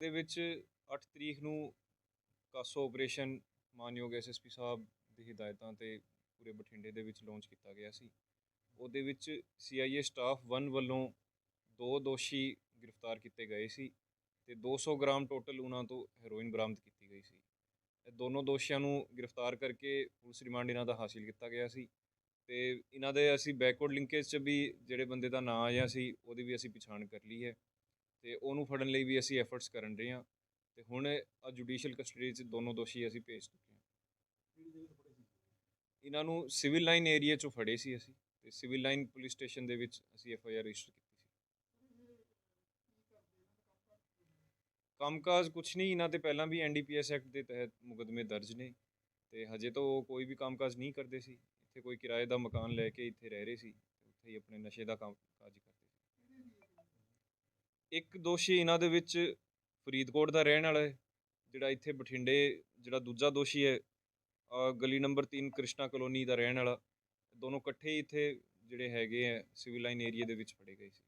ਦੇ ਵਿੱਚ 8 ਤਰੀਕ ਨੂੰ ਕਾਸੋ ਆਪਰੇਸ਼ਨ ਮਾਨਯੋਗ ਐਸਐਸਪੀ ਸਾਹਿਬ ਦੀ ਹਦਾਇਤਾਂ ਤੇ ਪੂਰੇ ਬਠਿੰਡੇ ਦੇ ਵਿੱਚ ਲਾਂਚ ਕੀਤਾ ਗਿਆ ਸੀ। ਉਹਦੇ ਵਿੱਚ ਸੀਆਈਏ ਸਟਾਫ 1 ਵੱਲੋਂ ਦੋ ਦੋਸ਼ੀ ਗ੍ਰਿਫਤਾਰ ਕੀਤੇ ਗਏ ਸੀ ਤੇ 200 ਗ੍ਰਾਮ ਟੋਟਲ ਉਹਨਾਂ ਤੋਂ ਹੈਰੋਇਨ ਬਰਾਮਦ ਕੀਤੀ ਗਈ ਸੀ। ਦੋਨੋਂ ਦੋਸ਼ੀਆਂ ਨੂੰ ਗ੍ਰਿਫਤਾਰ ਕਰਕੇ ਪੁਲਿਸ ਰਿਮਾਂਡ ਇਹਨਾਂ ਦਾ ਹਾਸਿਲ ਕੀਤਾ ਗਿਆ ਸੀ ਤੇ ਇਹਨਾਂ ਦੇ ਅਸੀਂ ਬੈਕਵਰਡ ਲਿੰਕੇਜ 'ਚ ਵੀ ਜਿਹੜੇ ਬੰਦੇ ਦਾ ਨਾਂ ਆਇਆ ਸੀ, ਉਹਦੀ ਵੀ ਅਸੀਂ ਪਛਾਣ ਕਰ ਲਈ ਹੈ ਤੇ ਉਹਨੂੰ ਫੜਨ ਲਈ ਵੀ ਅਸੀਂ ਐਫਰਟਸ ਕਰਨ ਰਹੇ ਹਾਂ ਤੇ ਹੁਣ ਆ ਜੁਡੀਸ਼ੀਅਲ ਕਸਟਡੀ 'ਚ ਦੋਨੋਂ ਦੋਸ਼ੀ ਅਸੀਂ ਭੇਜ ਚੁੱਕੇ ਹਾਂ। ਇਹਨਾਂ ਨੂੰ ਸਿਵਲ ਲਾਈਨ ਏਰੀਆ 'ਚੋਂ ਫੜੇ ਸੀ ਅਸੀਂ ਤੇ ਸਿਵਲ ਲਾਈਨ ਪੁਲਿਸ ਸਟੇਸ਼ਨ ਦੇ ਵਿੱਚ ਅਸੀਂ ਐਫ ਆਈ ਆਰ ਰਜਿਸਟਰ ਕੀਤੀ। ਕੰਮਕਾਜ ਕੁਛ ਨਹੀਂ, ਇਹਨਾਂ ਤੇ ਪਹਿਲਾਂ ਵੀ ਐਨਡੀਪੀਐਸ ਐਕਟ ਦੇ ਤਹਿਤ ਮੁਕਦਮੇ ਦਰਜ ਨੇ ਤੇ ਹਜੇ ਤਾਂ ਉਹ ਕੋਈ ਵੀ ਕੰਮਕਾਜ ਨਹੀਂ ਕਰਦੇ ਸੀ, ਇੱਥੇ ਕੋਈ ਕਿਰਾਏ ਦਾ ਮਕਾਨ ਲੈ ਕੇ ਇੱਥੇ ਰਹਿ ਰਹੇ ਸੀ ਉੱਥੇ ਹੀ ਆਪਣੇ ਨਸ਼ੇ ਦਾ ਕੰਮ ਕਾਜ ਕਰਦੇ ਸੀ। ਇੱਕ ਦੋਸ਼ੀ ਇਹਨਾਂ ਦੇ ਵਿੱਚ ਫਰੀਦਕੋਟ ਦਾ ਰਹਿਣ ਵਾਲਾ ਹੈ, ਜਿਹੜਾ ਇੱਥੇ ਬਠਿੰਡੇ, ਜਿਹੜਾ ਦੂਜਾ ਦੋਸ਼ੀ ਹੈ ਗਲੀ ਨੰਬਰ 3 ਕ੍ਰਿਸ਼ਨਾ ਕਲੋਨੀ ਦਾ ਰਹਿਣ ਵਾਲਾ, ਦੋਨੋਂ ਇਕੱਠੇ ਹੀ ਇੱਥੇ ਜਿਹੜੇ ਹੈਗੇ ਆ ਸਿਵਲ ਲਾਈਨ ਏਰੀਆ ਦੇ ਵਿੱਚ ਫੜੇ ਗਏ ਸੀ।